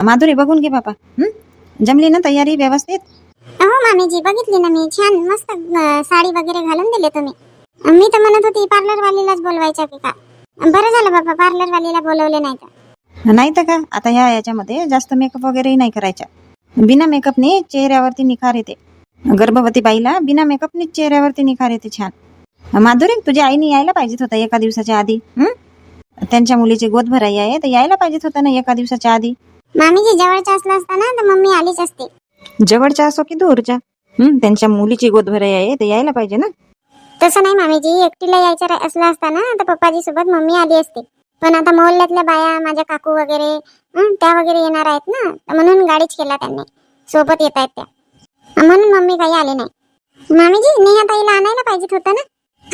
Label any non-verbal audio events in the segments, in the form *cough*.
माधुरी बघून घे बापा हं? जमली ना तयारी व्यवस्थित? हो मामीजी बघितली ना मी. छान मस्त अं, साडी वगैरे घालून दिले तुम्ही. मी तर म्हणत होती पार्लर वालीलाच बोलवायचं की का? बरं झालं बाबा पार्लर वालीला बोलवले नाही तर. नाही तर का? आता ह्या याच्यामध्ये जास्त मेकअप वगैरेही नाही करायचा बिना मेकअपने चेहऱ्यावरती निखार येते. गर्भवती बाईला बिना मेकअपने चेहऱ्यावरती निखार येते छान. माधुरी तुझ्या आईने यायला पाहिजेत होता एका दिवसाच्या आधी? हं? त्यांच्या मुलीची गोद भराई आहे तर यायला पाहिजेत होता ना एका दिवसाच्या आधी? मामीजी जवळच्या असला असता ना तर मम्मी आलीच असते. जवळच्या असो की दूरच्या? हं? त्यांच्या मुलीची गोद भराई आहे तर यायला पाहिजे ना? तसं नाही मामीजी एकटीला यायचं रा- असलं असता ना तर पप्पाजी सोबत मम्मी आली असते. पण आता मोहल्ल्यातल्या बाया माझ्या काकू वगैरे हं, त्या वगैरे येणार आहेत ना तर म्हणून गाडीच केला त्यांनी. सोबत येत आहेत त्या. म्हणून मम्मी काही आली नाही. मामीजी नेहाताईला आणायला पाहिजेत होतं ना?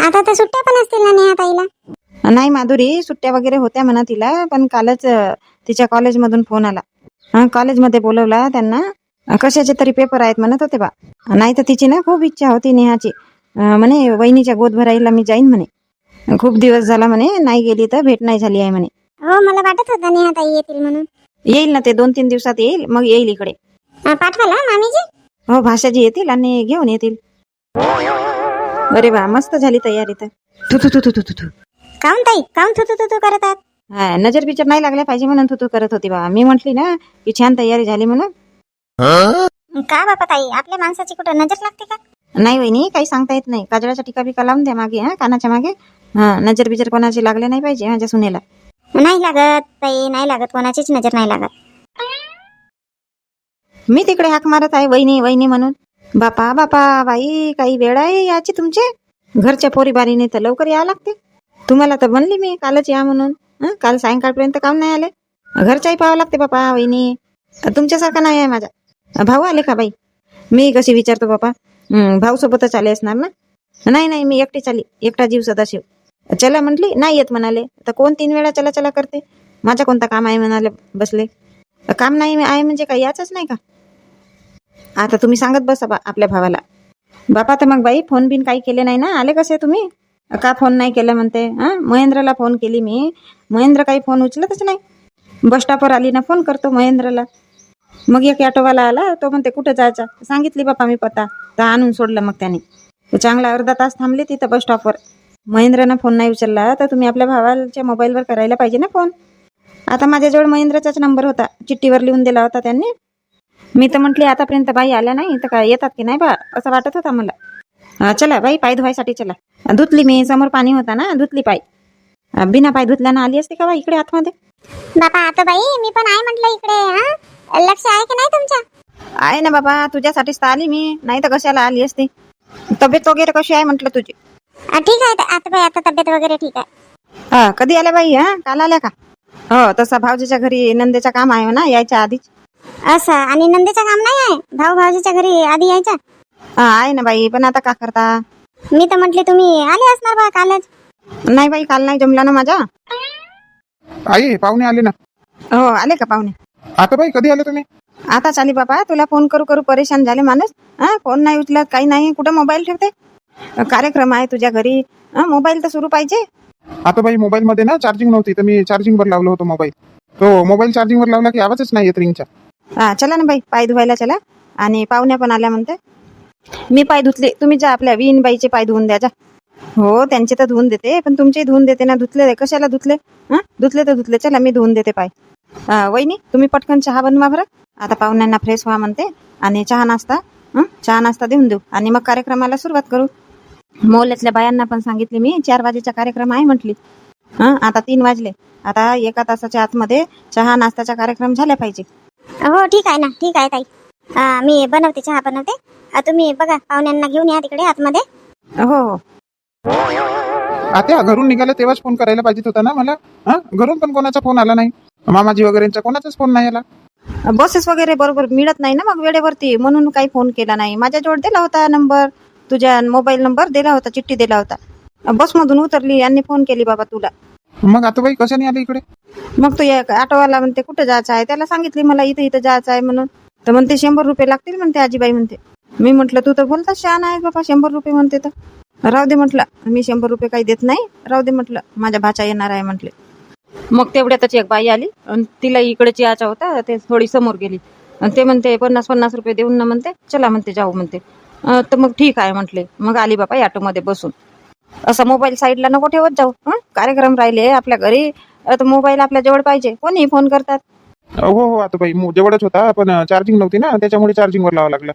आता तर सुट्ट्या पण असतील ना नेहाताईला? नाही माधुरी सुट्ट्या वगैरे होत्या म्हणा तिला पण कालच तिच्या कॉलेजमधून फोन आला. हं, कॉलेजमध्ये बोलवला त्यांना. कशाचे तरी पेपर आहेत म्हणत होते बा. नाही तर तिची ना खूप इच्छा होती नेहाची. म्हणे वहिनीच्या गोद भराईला मी जाईन म्हणे. खूप दिवस झाला म्हणे नाही गेली तर भेट नाही झाली आहे म्हणे. हो मला वाटत होतं नेहाताई येतील म्हणून. येईल ना ते दोन तीन दिवसात येईल मग येईल इकडे. अं, पाठवाला मामीजी? हो भाषाजी येतील आणि घेऊन येतील. अरे वा मस्त झाली तयारी तर. तू तू तू तू तू तू तू. काऊन ताई? काऊन थुतू थुतू करत आहात? हा नजर बिजर नाही लागल्या पाहिजे म्हणून तू तू करत होती बा मी म्हटली ना की छान तयारी झाली म्हणून. का बापा ताई? आपल्या माणसाची कुठं नजर लागते का? नाही वहिनी काही सांगता येत नाही. काजळाचा टिका बिका लावून द्या मागे हा कानाच्या मागे. हा नजर बिजर कोणाची लागले नाही पाहिजे माझ्या सुनेला. नाही लागत ताई नाही लागत. कोणाचीच नजर नाही लागत. मी तिकडे हाक मारत आहे वहिनी वहिनी म्हणून. बापा बापा बाई काही वेळ आहे याची तुमचे? घरच्या पोरीबारीने तर लवकर यावं लागते. तुम्हाला तर म्हणली मी कालच या म्हणून. हं? काल सायंकाळपर्यंत काम नाही आले. घरच्याही पाहावं लागते बापा वहिनी. तुमच्यासारखा नाही आहे माझा. भाऊ आले का बाई? मी कशी विचारतो बापा? भाऊ सोबतच आले असणार ना? नाही नाही मी एकटीच आली. एकटा जीव सदाशिव चला म्हटली नाही येत म्हणाले. तर कोण तीन वेळा चला चला करते? माझा कोणता काम आहे म्हणाले बसले. काम नाही आहे म्हणजे काय याचंच नाही का? आता तुम्ही सांगत बसा बा आपल्या भावाला. बापा तर मग बाई फोन बिन काही केले नाही ना? आले कसे तुम्ही? का फोन नाही केलं म्हणते? हा? महेंद्रला फोन केली मी. महेंद्र काही फोन उचलतच नाही. बस स्टॉपवर आली ना फोन करतो महेंद्रला. मग एक ऑटोवाला आला तो म्हणते कुठं जायचा? सांगितली बापा मी पत्ता तर आणून सोडलं मग त्याने. चांगला अर्धा तास थांबले तिथं बस स्टॉपवर महेंद्रनं फोन नाही उचलला तर तुम्ही आपल्या भावाच्या मोबाईलवर करायला पाहिजे ना फोन. आता माझ्याजवळ महेंद्राचाच नंबर होता. चिठ्ठीवर लिहून दिला होता त्यांनी. मी तर म्हटली आतापर्यंत बाई आल्या नाही तर काय येतात की नाही बा? असं वाटत होता मला. चला बाई पाय धुवायसाठी चला. धुतली मी समोर पाणी होता ना धुतली पाय. बिना पाय धुतल्यानं आली असते का बा इकडे आतमध्ये? बापा आता बाई मी पण आहे म्हटलं इकडे हा? लक्ष आहे की नाही तुमच्या आहे ना बाबा तुझ्यासाठीच तर आली मी नाही तर कशाला आली असती? तब्येत वगैरे कशी आहे म्हटलं तुझी? ठीक आहे आता बाई आता तब्येत वगैरे ठीक आहे. हा कधी आल्या बाई हा? काल आल्या का? हो तसा भाऊजीच्या घरी नंदेचं काम आहे ना यायच्या आधीच. असं आणि नंदेचं काम नाही आहे? भाऊ भाऊजीच्या घरी आधी यायच्या? हा आहे ना बाई पण आता का करता? मी तर म्हटले तुम्ही आले असणार बा कालच. नाही बाई काल नाही जमला ना माझा आई पाहुणे आले ना. हो आले का पाहुणे? आता बाई कधी आले तुम्ही? आता चाली बाबा तुला फोन करू करू परेशान झाले माणूस. हा फोन नाही उचलत काही नाही. कुठं मोबाईल ठेवते? कार्यक्रम आहे तुझ्या घरी. हा मोबाईल तर सुरू पाहिजे. आता बाई मोबाईल मध्ये ना चार्जिंग नव्हती तर मी चार्जिंग वर लावलं होतं मोबाईल. तो मोबाईल चार्जिंग वर लावला की आवाजच नाही येत रिंगच्या हा चला ना बाई पाय धुवायला चला. आणि पाहुण्या पण आल्या म्हणते. मी पाय धुतले. तुम्ही जा आपल्या विन बाईचे पाय धुवून द्या जा. हो त्यांचे तर धुवून देते पण तुमचे धुवून देते ना. धुतले कशाला धुतले? हा? धुतले तर धुतले चला मी धुवून देते पाय. वहिनी तुम्ही पटकन चहा बनवा बरं. आता पाहुण्यांना फ्रेश व्हा म्हणते. आणि चहा नाश्ता चहा नाश्ता देऊन देऊ. आणि मग कार्यक्रमाला सुरुवात करू. मोल्यातल्या बायांना पण सांगितले मी चार वाजेचा कार्यक्रम आहे म्हटली. हा? आता तीन वाजले. आता एका तासाच्या आतमध्ये चहा नाश्त्याचा कार्यक्रम झाला पाहिजे. हो ठीक आहे ना ठीक आहे ताई. मी बनवते चहा बनवते. तुम्ही बघा पाहुण्यांना घेऊन या तिकडे आतमध्ये. हो हो. आता घरून निघाले तेव्हाच फोन करायला पाहिजे होता ना मला? हा? घरून पण कोणाचा फोन आला नाही? मामाजी वगैरेंचा कोणाचाच फोन नाही आला? बसेस वगैरे बरोबर मिळत नाही ना मग वेळेवरती? म्हणून काही फोन केला नाही. माझ्याजवळ दिला होता नंबर तुझ्या मोबाईल नंबर दिला होता चिठ्ठी दिला होता. बसमधून उतरली यांनी फोन केली बाबा तुला. मग आता बाई कशाने आले इकडे? मग तू ऑटोवाला म्हणते कुठं जायचं आहे? त्याला सांगितली मला इथं इथं जायचं आहे म्हणून. तर म्हणते शंभर रुपये लागतील म्हणते आजीबाई म्हणते. मी म्हटलं तू तर बोलता शान आहे बाबा शंभर रुपये म्हणते तर. राहू दे म्हटलं. मी शंभर रुपये काही देत नाही. राहू दे म्हटलं. माझ्या भाचा येणार आहे म्हटले. मग तेवढ्यातच एक बाई आली आणि तिला इकडची आचा होता ते थोडी समोर गेली. आणि ते म्हणते पन्नास पन्नास रुपये देऊन ना म्हणते. चला म्हणते जाऊ म्हणते. तर मग ठीक आहे म्हटले. मग आली बापा ऑटोमध्ये बसून. असा मोबाईल साईडला नको ठेवत जाऊ हं? कार्यक्रम राहिले आपल्या घरी. तर मोबाईल आपल्या जवळ पाहिजे. कोणी फोन करतात. हो हो आता बाई जवळच होता पण चार्जिंग नव्हती ना त्याच्यामुळे चार्जिंगवर लावा लागलं.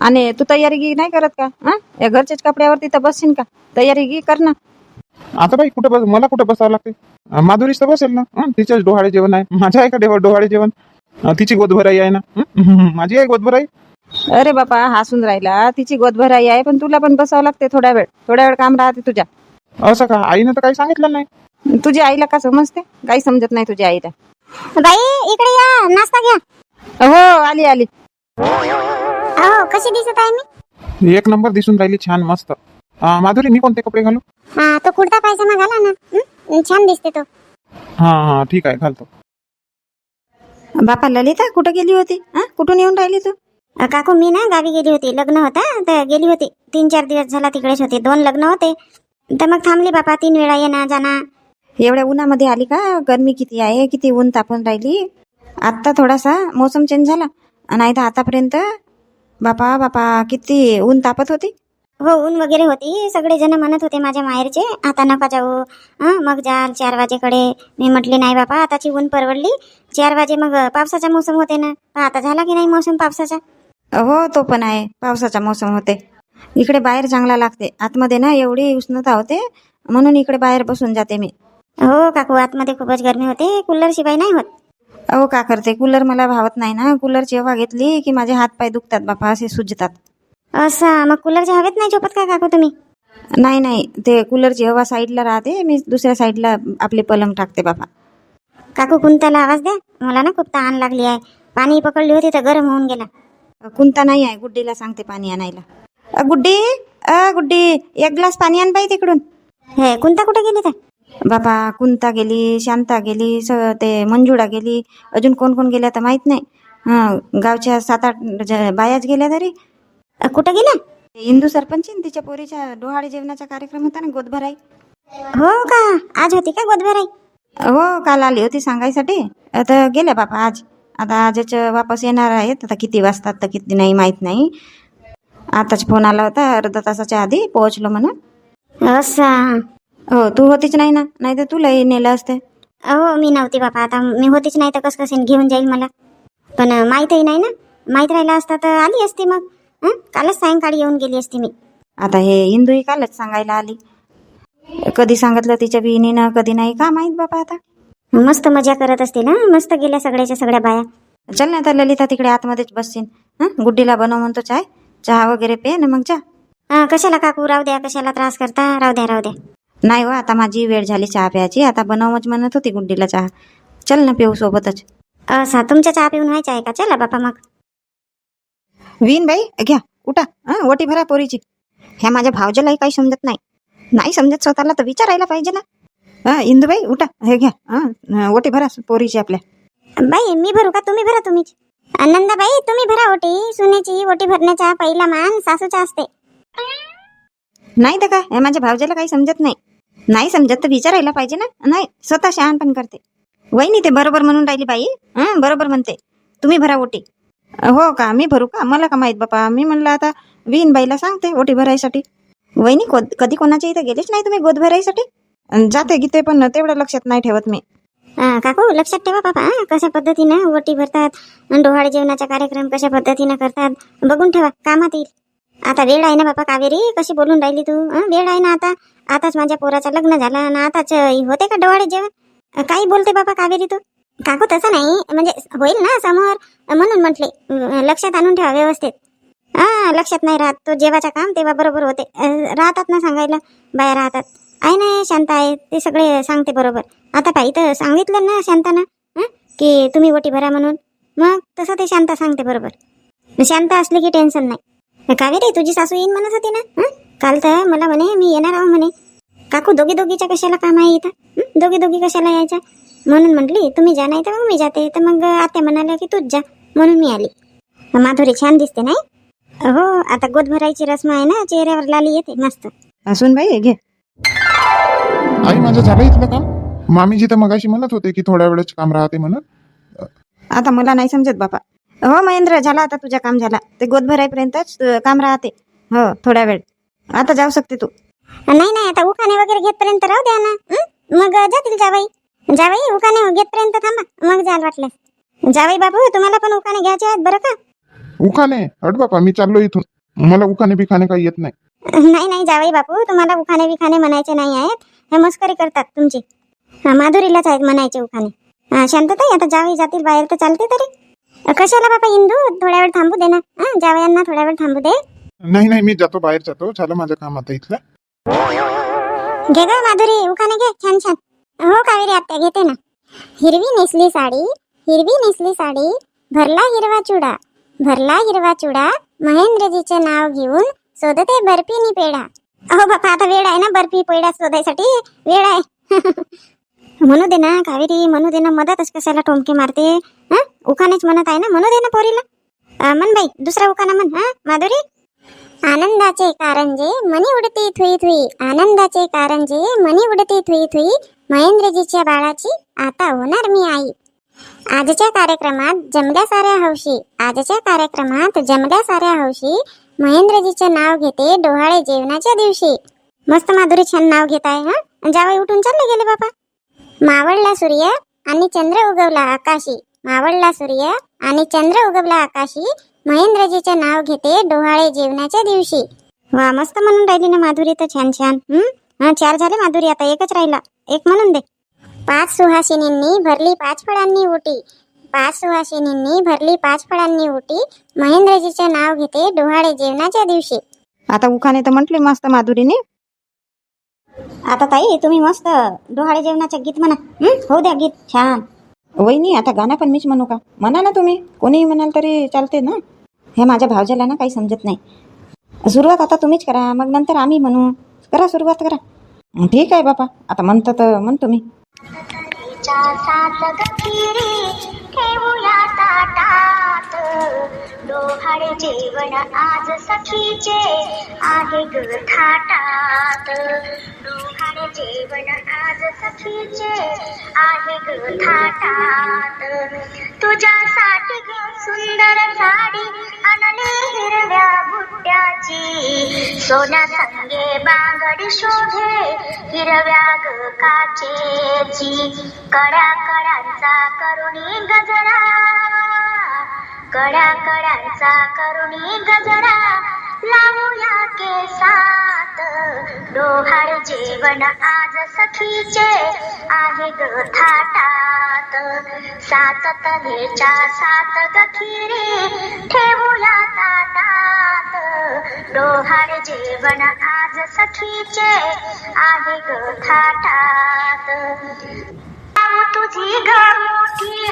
आणि तू तयारी गी नाही करत का? हं? या घरच्याच कपड्यावरती तर बसशील का? तयारी गी कर ना. आता बाई कुठं बस मला कुठं बसावं लागते अं, माधुरीच तर बसेल ना? हं, तिच्याच डोहाळे जेवण आहे. माझ्या आहे का डोहा- डोहाळे जेवण. अं, तिची गोदभराई आहे ना? *laughs* माझी आहे गोदभराई. अरे बापा हसून राहिला. तिची गोदभराई आहे पण तुला पण बसावं लागते थोड्या वेळ. थोड्या वेळ काम राहते तुझ्या. असं का? आईनं तर काही सांगितलं नाही. तुझ्या आईला का समजते? काही समजत नाही तुझ्या आईला. बाई इकडे या. नाश्ता घ्या. हो आली आली. हो कशी दिसत आहे मी? एक नंबर दिसून राहिली छान मस्त. अं, माधुरी मी कोणते कपडे घालू? हा तो कुर्ता पायजामा घाला ना. हं? छान दिसते तो. हा हा ठीक आहे घालतो. बापा ललिता कुठं गेली होती? हा? कुठून येऊन राहिली तू? अ, काकू मी ना गावी गेली होती लग्न होता. तर गेली होती. तीन चार दिवस झाला तिकडेच होते. दोन लग्न होते. तर मग थांबली बापा तीन वेळा येणं जाणं. एवढ्या उन्हामध्ये आली का? गरमी किती आहे किती ऊन तापून राहिली? आत्ता थोडासा मोसम चेंज झाला. नाही तर आतापर्यंत बापा बापा किती ऊन तापत होती? हो ऊन वगैरे होती. सगळे जण म्हणत होते माझ्या माहेरचे आता नका जाऊ. हं, मग जाल चार वाजेकडे. मी म्हटले नाही बापा आताची ऊन परवडली. चार वाजे मग पावसाचा मोसम होते ना. आता झाला की नाही मोसम पावसाचा? हो तो पण आहे. पावसाचा मोसम होते. इकडे बाहेर चांगला लागते. आतमध्ये ना एवढी उष्णता होते म्हणून इकडे बाहेर बसून जाते मी. हो काकू आतमध्ये खूपच गरमी होते. कूलर शिवाय नाही होत. अहो का करते? कूलर मला भावत नाही ना. कूलरची हवा घेतली की माझे हात पाय दुखतात बापा असे सुजतात. असं? मग कूलरच्या हवेत नाही झोपत का काकू तुम्ही? नाही नाही. ते कूलरची हवा साईडला राहते मी दुसऱ्या साईडला आपले पलंग टाकते बापा. काकू कुंताला आवाज द्या. मला ना खूप तहान लागली आहे. पाणी पकडली होती तर गरम होऊन गेला. कुंता नाही आहे. गुड्डीला सांगते पाणी आणायला. अ, गुड्डी? अ गुड्डी एक ग्लास पाणी आण बाई तिकडून. हे कुंता कुठे गेली तर? बापा कुंता गेली शांता गेली स ते मंजुळा गेली. अजून कोण कोण गेल्या तर माहीत नाही. हं, गावच्या सात आठ ज- बायाच गेल्या तरी. अ, कुठं गेल्या? इंदू सरपंच न तिच्या पोरीच्या डोहाळे जेवणाचा कार्यक्रम होता ना गोदभराई. हो का? आज होती का गोदभराई? हो काल आली होती सांगायसाठी. आता गेल्या बापा आज. आता आजच वापस येणार आहेत. आता किती वाजतात तर किती नाही माहीत नाही. आताच फोन आला होता अर्धा तासाच्या आधी पोहोचलो म्हणून. असं. हो तू होतीच नाही ना? नाही तर तुलाही नेलं असते. अहो मी नव्हती बापा आता मी होतीच नाही तर कसं कसं घेऊन जाईल मला? पण माहीतही नाही ना? माहीत राहिला असता तर आली असती मग. हं? कालच सायंकाळी येऊन गेली असती मी. आता हे इंदूही कालच सांगायला आली. कधी सांगितलं तिच्या बिहिणीनं कधी नाही? का माहीत बापा आता? मस्त मजा करत असते ना? मस्त गेल्या सगळ्याच्या सगळ्या बाया. चल ना आता ललिता तिकडे आतमध्येच बसशील हं? गुड्डीला बनव म्हणतो चाय. चहा वगैरे पे ना मग जा अ, कशाला काकू? राहू द्या कशाला त्रास करता? राहू द्या राहू द्या. नाही हो आता माझी वेळ झाली चहा प्यायची. आता बनवच म्हणत होती गुड्डीला चहा. चल ना पिऊ सोबतच. असा तुमच्या चहा पिऊन व्हायचा आहे का? चला बापा मग. विन बाई घ्या उठा. हं ओटी भरा पोरीची. ह्या माझ्या भावजालाही काही समजत नाही. नाही समजत स्वतःला तर विचारायला पाहिजे ना. हा इंदूबाई उठा. हे घ्या. हं ओटी भरा पोरीची आपल्या. बाई मी भरू का? तुम्ही भरा तुम्हीच. आनंदाबाई तुम्ही भरा ओटी. सुनेची ओटी भरण्याचा पहिला मान सासूचा असते नाही तर काय हे माझ्या भावजाला काही समजत नाही. नाही समजत तर विचारायला पाहिजे ना. नाही स्वतः शहाणपण करते. वहिनी ते बरोबर म्हणून राहिली बाई. हं बरोबर म्हणते. तुम्ही भरा ओटी. हो का मी भरू का? मला का माहीत बापा? मी म्हणलं आता विहीन बाईला सांगते ओटी भरायसाठी. वहिनी को- कधी कोणाच्या इथं गेलेच नाही तुम्ही गोद भरायसाठी? जाते गीते पण तेवढं लक्षात नाही ठेवत मी. काकू लक्षात ठेवा बाबा कशा पद्धतीनं ओटी भरतात डोहाळे जेवणाचा कार्यक्रम कशा पद्धतीनं करतात बघून ठेवा कामात येईल. आता वेळ आहे ना बाबा कावेरी? कशी बोलून राहिली तू? वेळ आहे ना आता? आताच माझ्या पोराचं लग्न झालं आणि आताच होते का डोळे जेवण? काही बोलते बाबा कावेरी तू? काकू तसं नाही म्हणजे होईल ना समोर? म्हणून म्हटले लक्षात आणून ठेवा व्यवस्थित. हा लक्षात नाही राहत. तो जेवाचा काम तेव्हा बरोबर होते. राहतात ना सांगायला? बाया राहतात. आहे ना शांत आहे. ते सगळे सांगते बरोबर. आता काही तर सांगितलं ना शांतानं की तुम्ही ओटी भरा म्हणून. मग तसं ते शांता सांगते बरोबर. शांत असली की टेन्शन नाही. कावेरी तुझी सासू येईन म्हणत होती ना? हं? काल तर मला म्हणे मी येणार आहो म्हणे. काकू दोघी दोघीच्या कशाला काम आहे इथं? हं? दोघी दोघी कशाला यायच्या? म्हणून म्हटली तुम्ही जा नाही तर मग मी जाते. तर मग आत्या म्हणाल्या की तूच जा. म्हणून मी आली. माधुरी छान दिसते नाही? हो आता गोद भरायची रस्म आहे ना चेहऱ्यावर लाली येते मस्त. असून बाई घे. आई माझं झालं इथलं काम? मामीजी तर मगाशी म्हणत होते की थोड्या वेळच काम राहते म्हणून. आता मला नाही समजत बापा. हो महेंद्र झाला आता तुझं काम झाला. ते गोद भरायपर्यंतच काम राहते. हो थोड्या वेळ. आता जाऊ शकते तू. नाही नाही आता उखाणे वगैरे घेतपर्यंत राहू द्या ना. हं? मग जातील जावाई. जावाई उखाणे घेतपर्यंत थांबा. मग जायला वाटलं जावाई बाबू तुम्हाला पण उखाणे घ्यायचे आहेत बरं का? उखाने अट बापा मी चाललो इथून. मला उखाने बिखाने काही येत नाही. नाही नाही जावाई बापू तुम्हाला उखाणे बिखाणे म्हणायचे नाही आहेत. हे मस्करी करतात तुमची. हा, माधुरीलाच आहेत म्हणायचे उखाणे. हा, शांतताई आता जावई जातील बाहेर तर चालते तरी. कशाला बापा इंदू? थोड्या वेळ थांबू दे ना. हा, जावयांना थोड्या वेळ थांबू दे. नाही नाही मी जातो बाहेर जातो. झालं माझं काम आता इथलं. घे ग माधुरी उखाणे घे. छान छान. हो कावेरी आत्या घेते ना. हिरवी नेसली साडी हिरवी नेसली साडी भरला हिरवा चुडा. भरला हिरवा चुडा महेंद्रजीचे नाव घेऊन शोधते बर्फीनी पेढा. अहो बापा आता वेळ आहे ना बर्फी पेढा शोधायसाठी? वेळ आहे. *laughs* म्हणू दे ना कावेरी म्हणू दे ना मदतच कशाला टोमके मारते हा? उखाणेच म्हणत आहे ना म्हणू दे ना पोरीला. अं, बाई दुसरा उखाना म्हण हा? माधुरी? आनंदाचे कारंजे मनी उडती थुई थुई. आनंदाचे कारंजे मनी उडती थुई थुई. महेंद्रजीच्या बाळाची आता होणार मी आई. आजच्या कार्यक्रमात जमल्या साऱ्या हौशी. आजच्या कार्यक्रमात जमल्या साऱ्या हौशी. महेंद्रजीचे नाव घेते डोहाळे जेवणाच्या दिवशी. मस्त माधुरी छान नाव घेत आहे हा? जावई उठून चालले गेले बाबा. मावळला सूर्य आणि चंद्र उगवला आकाशी. मावळला सूर्य आणि चंद्र उगवला आकाशी. महेंद्रजीचे नाव घेते डोहाळे जेवणाच्या दिवशी. वा मस्त म्हणून राहिली ना माधुरी तर छान छान. हम्म हा चार झाले माधुरी आता एकच राहिला. एक म्हणून दे. पाच सुहासिनींनी भरली पाच फळांनी उटी. पाच सुहासिनींनी भरली पाच फळांनी उटी. महेंद्रजीचे नाव घेते डोहाळे जेवणाच्या दिवशी. आता उखाने तर म्हटले मस्त माधुरीने. आता ताई तुम्ही मस्त डोहाळे जेवणाचे गीत म्हणा. हं? होऊ द्या गीत छान. वहिनी आता गाणं पण मीच म्हणू का? म्हणा ना तुम्ही. कोणीही म्हणाल तरी चालते ना? हे माझ्या भावजाला ना काही समजत नाही. सुरुवात आता तुम्हीच करा मग नंतर आम्ही म्हणू. करा सुरुवात करा. ठीक आहे बापा. आता म्हणतं तर म्हणतो मी सात गखिरी ठेवूया डोहाळे जेवण आज सखीचे आहे ग थाटात. डोहाळे जेवण आज सखीचे आहे ग थाटात. तुझ्यासाठी ग सुंदर साडी अनने हिरव्या बुट्ट्याची सोन्या संगे बांगडी शोभे हिरव्या ग काचेची कड्या कड्यांचा करुणी गजरा कडा कड्यांचा करुणी गजरा लावूया केसात. डोहाळ जेवण आज सखीचे आहे ग थाटात. सात तनेच्या सात गखिरे ठेवूया ताटात. डोहाळ जेवण आज सखीचे आहे ग थाटात. तुझी ग मोठी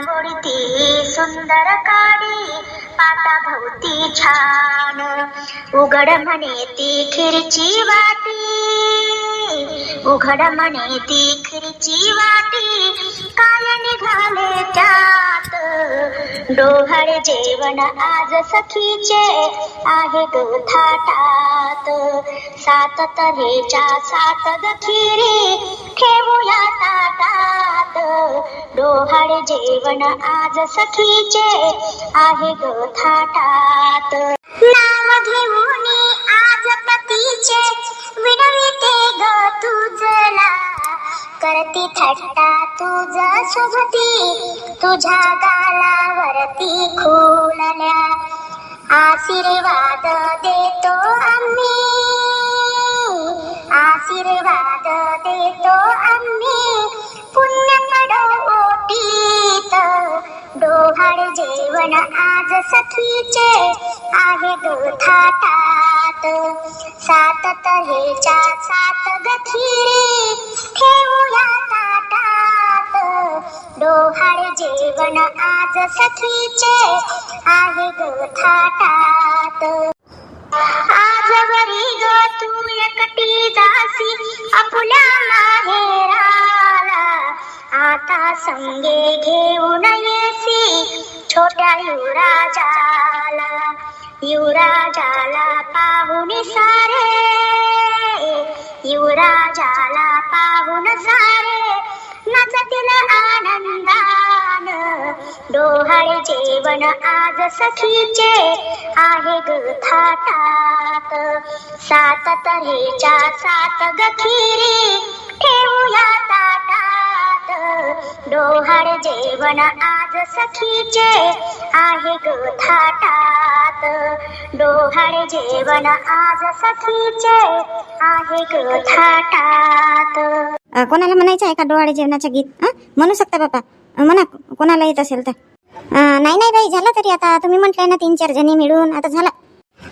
रांगोळी सुंदर काडी पाताभोवती छान. उघड म्हणे ती खिरची वाटी. उघड म्हणे ती खिरची वाटी. काय निघाले त्यात? डोहळ जेवण आज सखीचे आहे गो थाटात. सात तऱ्हेच्या सात गखिरी ठेवूया ताटात. डोहाळे जेवण आज सखीचे आहे ग थाटात. नाव घेऊन आज पतीचे विडविते ग तुझला. करती थट्टा तुझ शुभती तुझ्या गालावरती खुलल्या. आशीर्वाद देतो आम्ही. आशीर्वाद देतो आम्ही. डोहाळ जेवण आज सखीचे आहे ग थाटात। सात तऱ्हेच्या सात गखिरी ठेवूया ताटात। डोहाळ जेवण आज सखीचे आहे ग थाटात। आज घरी ग तू एकटी जासी आपल्या माहेराला आता संगे घेऊन येसी छोट्या युवराजाला. युवराजाला पाहुणे सारे. रे युवराजाला पाहून सारे. नाचतील आनंदान. डोहाळे जेवण आज सखीचे आहे ग थाटात सात तऱ्हेच्या सात गखिरी ठेवूया ताटात. डोहाळ जेवण आज सखीचे आहे ग थाटात. डोहाळ जेवण आज सखीचे आहे ग थाटात. अ, कोणाला म्हणायचं आहे का डोहाळे जेवणाचं गीत? म्हणू शकता बापा. म्हणा कोणाला येत असेल तर. अं, नाही नाही बाई झालं तरी आता. तुम्ही म्हटलंय ना तीन चार जणी मिळून. आता झालं.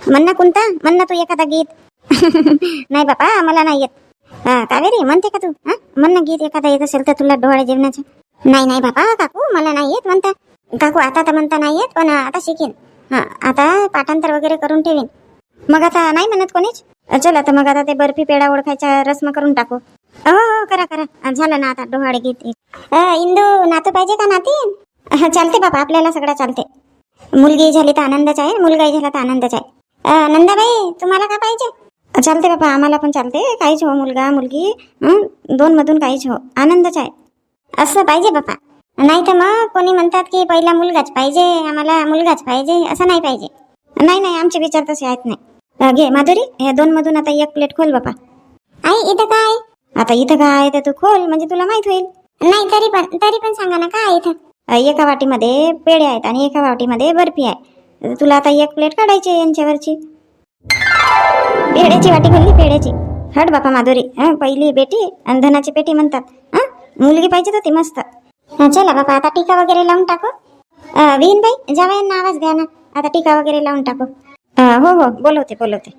म्हणणं कोणता म्हण ना तू एखादा गीत. *laughs* नाही बापा मला नाही येत. हा, कावेरी म्हणते का तू? हा? म्हण ना गीत एखादा येत असेल तर तुला डोळे जेवणाचं. नाही नाही बापा काकू मला नाही येत म्हणता. काकू आता तर म्हणता नाही येत पण आता शिकेन. हा आता पाठांतर वगैरे करून ठेवीन. मग आता नाही म्हणत कोणीच? चला तर मग आता ते बर्फी पेढा ओळखायचा रस्म करून टाकू. हो हो करा करा. झालं ना आता डोहाळे गीत. इंदू नातू पाहिजे का नातीन चालते बाबा आपल्याला सगळं चालते. मुलगी झाली तर आनंदच आहे मुलगाही झाला तर आनंदच आहे. नंदाबाई तुम्हाला का पाहिजे? चालते बाबा आम्हाला पण चालते काहीच हो मुलगा मुलगी दोनमधून काहीच हो. आनंदच आहे. असं पाहिजे बापा नाही तर मग कोणी म्हणतात की पहिला मुलगाच पाहिजे आम्हाला मुलगाच पाहिजे असं नाही पाहिजे. नाही नाही आमचे विचार तसे आहेत नाही. घे माधुरी हे दोन मधून आता एक प्लेट खोल बापा आई इथं काय? आता इथं काय तर तू खोल म्हणजे तुला माहीत होईल. नाही तरी पण तरी पण सांगा ना काय इथं? एका वाटीमध्ये पेढे आहेत आणि एका वाटीमध्ये बर्फी आहे. तुला आता एक प्लेट काढायची यांच्यावरची. पेड्याची वाटी खाल्ली पेढ्याची हट बापा माधुरी हं, पहिली बेटी आणि धनाची पेटी म्हणतात हं? मुलगी पाहिजे होती मस्त. चला बापा आता टीका वगैरे लावून टाकू. अ, विहीनबाई जावयांना आवाज द्या ना. आता टीका वगैरे लावून टाकू. हो हो बोलवते बोलवते.